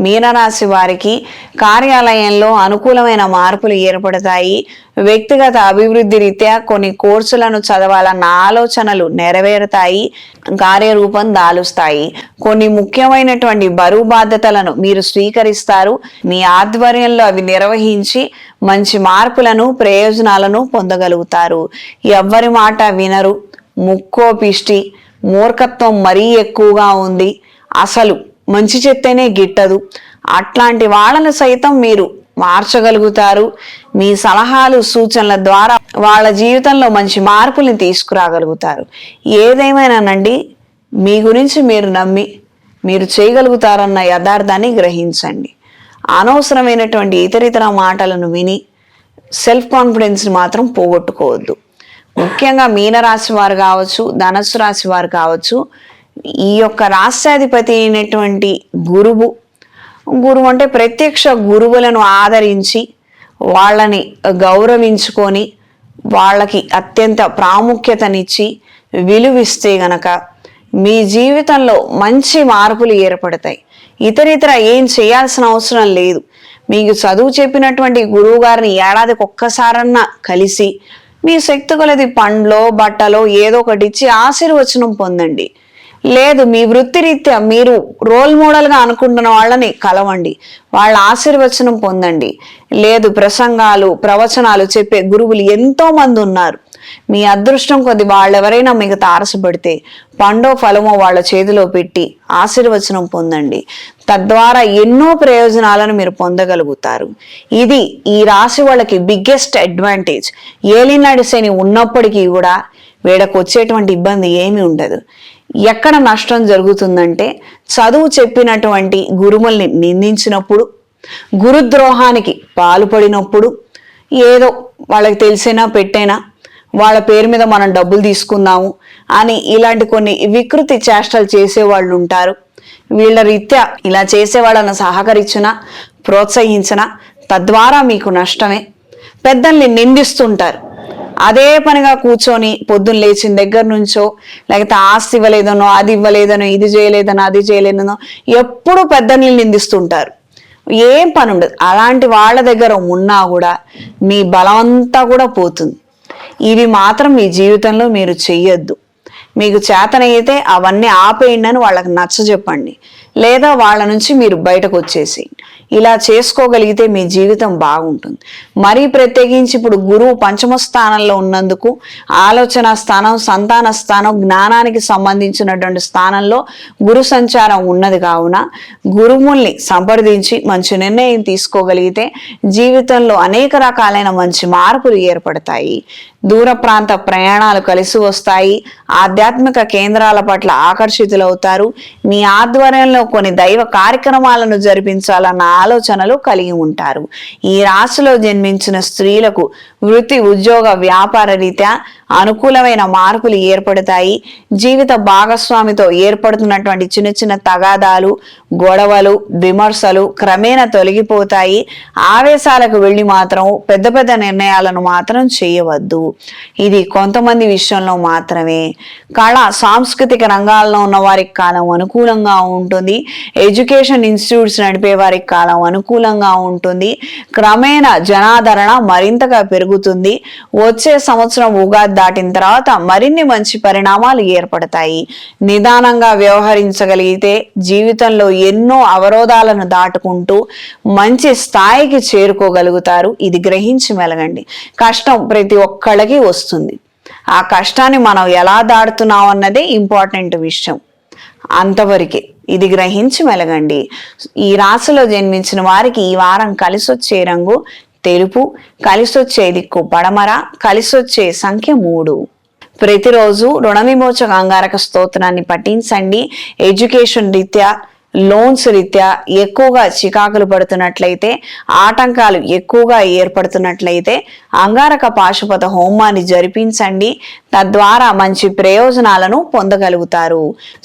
మీనరాశి వారికి కార్యాలయంలో అనుకూలమైన మార్పులు ఏర్పడతాయి. వ్యక్తిగత అభివృద్ధి రీత్యా కొన్ని కోర్సులను చదవాలన్న ఆలోచనలు నెరవేరుతాయి. కార్యరూపం దాలుస్తాయి. కొన్ని ముఖ్యమైనటువంటి బరువు బాధ్యతలను మీరు స్వీకరిస్తారు. మీ ఆధ్వర్యంలో అవి నిర్వహించి మంచి మార్పులను ప్రయోజనాలను పొందగలుగుతారు. ఎవ్వరి మాట వినరు. ముక్కో పిష్టి మూర్ఖత్వం మరీ ఎక్కువగా ఉంది. అసలు మంచి చెత్తేనే గిట్టదు. అట్లాంటి వాళ్ళను సైతం మీరు మార్చగలుగుతారు. మీ సలహాలు సూచనల ద్వారా వాళ్ళ జీవితంలో మంచి మార్పుల్ని తీసుకురాగలుగుతారు. ఏదేమైనానండి మీ గురించి మీరు నమ్మి మీరు చేయగలుగుతారన్న యథార్థాన్ని గ్రహించండి. అనవసరమైనటువంటి ఇతరితర మాటలను విని సెల్ఫ్ కాన్ఫిడెన్స్ని మాత్రం పోగొట్టుకోవద్దు. ముఖ్యంగా మీనరాశి వారు కావచ్చు ధనస్సు రాశి వారు కావచ్చు ఈ యొక్క రాష్ట్రాధిపతి అయినటువంటి గురువు. గురువు అంటే ప్రత్యక్ష గురువులను ఆదరించి వాళ్ళని గౌరవించుకొని వాళ్ళకి అత్యంత ప్రాముఖ్యతనిచ్చి విలువిస్తే గనక మీ జీవితంలో మంచి మార్పులు ఏర్పడతాయి. ఇతరితర ఏం చేయాల్సిన అవసరం లేదు. మీకు చదువు చెప్పినటువంటి గురువు గారిని ఏడాదికి ఒక్కసారన్నా కలిసి మీ శక్తి కొలది పండ్లో బట్టలో ఏదో ఒకటి ఇచ్చి ఆశీర్వచనం పొందండి. లేదు మీ వృత్తిరీత్యా మీరు రోల్ మోడల్గా అనుకుంటున్న వాళ్ళని కలవండి. వాళ్ళ ఆశీర్వచనం పొందండి. లేదు ప్రసంగాలు ప్రవచనాలు చెప్పే గురువులు ఎంతో మంది ఉన్నారు. మీ అదృష్టం కొద్ది వాళ్ళెవరైనా మీకు తారసపడితే పండో ఫలమో వాళ్ళ చేతిలో పెట్టి ఆశీర్వచనం పొందండి. తద్వారా ఎన్నో ప్రయోజనాలను మీరు పొందగలుగుతారు. ఇది ఈ రాశి వాళ్ళకి బిగ్గెస్ట్ అడ్వాంటేజ్ ఏలినాడు శని ఉన్నప్పటికీ కూడా వీళ్ళకు వచ్చేటువంటి ఇబ్బంది ఏమీ ఉండదు. ఎక్కడ నష్టం జరుగుతుందంటే చదువు చెప్పినటువంటి గురువుల్ని నిందించినప్పుడు గురుద్రోహానికి పాల్పడినప్పుడు ఏదో వాళ్ళకి తెలిసినా పెట్టైనా వాళ్ళ పేరు మీద మనం డబ్బులు తీసుకుందాము అని ఇలాంటి కొన్ని వికృతి చేష్టలు చేసేవాళ్ళు ఉంటారు. వీళ్ళ రీత్యా ఇలా చేసేవాళ్ళను సహకరించిన ప్రోత్సహించిన తద్వారా మీకు నష్టమే. పెద్దల్ని నిందిస్తుంటారు. అదే పనిగా కూర్చొని పొద్దున్న లేచిన దగ్గర నుంచో లేకపోతే ఆస్తి ఇవ్వలేదనో అది ఇవ్వలేదనో ఇది చేయలేదనో అది చేయలేదనో ఎప్పుడు పెద్దల్ని నిందిస్తుంటారు. ఏం పని ఉండదు అలాంటి వాళ్ళ దగ్గర ఉన్నా కూడా మీ బలం అంతా కూడా పోతుంది. ఇవి మాత్రం మీ జీవితంలో మీరు చెయ్యొద్దు. మీకు చేతనైతే అవన్నీ ఆపేయండి అని వాళ్ళకి నచ్చ చెప్పండి. లేదా వాళ్ళ నుంచి మీరు బయటకు వచ్చేసి ఇలా చేసుకోగలిగితే మీ జీవితం బాగుంటుంది. మరీ ప్రత్యేకించి ఇప్పుడు గురువు పంచమ స్థానంలో ఉన్నందుకు ఆలోచన స్థానం సంతాన స్థానం జ్ఞానానికి సంబంధించినటువంటి స్థానంలో గురు సంచారం ఉన్నది కావున గురువుల్ని సంప్రదించి మంచి నిర్ణయం తీసుకోగలిగితే జీవితంలో అనేక రకాలైన మంచి మార్పులు ఏర్పడతాయి. దూర ప్రాంత ప్రయాణాలు కలిసి వస్తాయి. ఆధ్యాత్మిక కేంద్రాల పట్ల ఆకర్షితులవుతారు. మీ ఆధ్వర్యంలో కొన్ని దైవ కార్యక్రమాలను జరిపించాలన్న ఆలోచనలు కలిగి ఉంటారు. ఈ రాశిలో జన్మించిన స్త్రీలకు వృత్తి ఉద్యోగ వ్యాపార రీత్యా అనుకూలమైన మార్పులు ఏర్పడతాయి. జీవిత భాగస్వామితో ఏర్పడుతున్నటువంటి చిన్న చిన్న తగాదాలు గొడవలు విమర్శలు క్రమేణా తొలగిపోతాయి. ఆవేశాలకు వెళ్ళి మాత్రం పెద్ద పెద్ద నిర్ణయాలను మాత్రం చేయవద్దు. ఇది కొంతమంది విషయంలో మాత్రమే. కళ సాంస్కృతిక రంగాల్లో ఉన్న వారికి కాలం అనుకూలంగా ఉంటుంది. ఎడ్యుకేషన్ ఇన్స్టిట్యూట్స్ నడిపే వారికి కాలం అనుకూలంగా ఉంటుంది. క్రమేణా జనాదరణ మరింతగా పెరుగుతుంది. వచ్చే సంవత్సరం ఉగాది దాటిన తర్వాత మరిన్ని మంచి పరిణామాలు ఏర్పడతాయి. నిదానంగా వ్యవహరించగలిగితే జీవితంలో ఎన్నో అవరోధాలను దాటుకుంటూ మంచి స్థాయికి చేరుకోగలుగుతారు. ఇది గ్రహించి మెలగండి. కష్టం ప్రతి ఒక్కళ్ళకి వస్తుంది. ఆ కష్టాన్ని మనం ఎలా దాడుతున్నాం అన్నదే ఇంపార్టెంట్ విషయం. అంతవరకే ఇది గ్రహించి మెలగండి. ఈ రాశిలో జన్మించిన వారికి ఈ వారం కలిసొచ్చే రంగు తెలుపు కలిసొచ్చే దిక్కు పడమర కలిసొచ్చే సంఖ్య మూడు. ప్రతిరోజు రుణ విమోచక అంగారక స్తోత్రాన్ని పఠించండి. ఎడ్యుకేషన్ రీత్యా లోన్స్ రీత్యా ఎక్కువగా చికాకులు పడుతున్నట్లయితే ఆటంకాలు ఎక్కువగా ఏర్పడుతున్నట్లయితే అంగారక పాశుపత హోమాన్ని జరిపించండి. తద్వారా మంచి ప్రయోజనాలను పొందగలుగుతారు.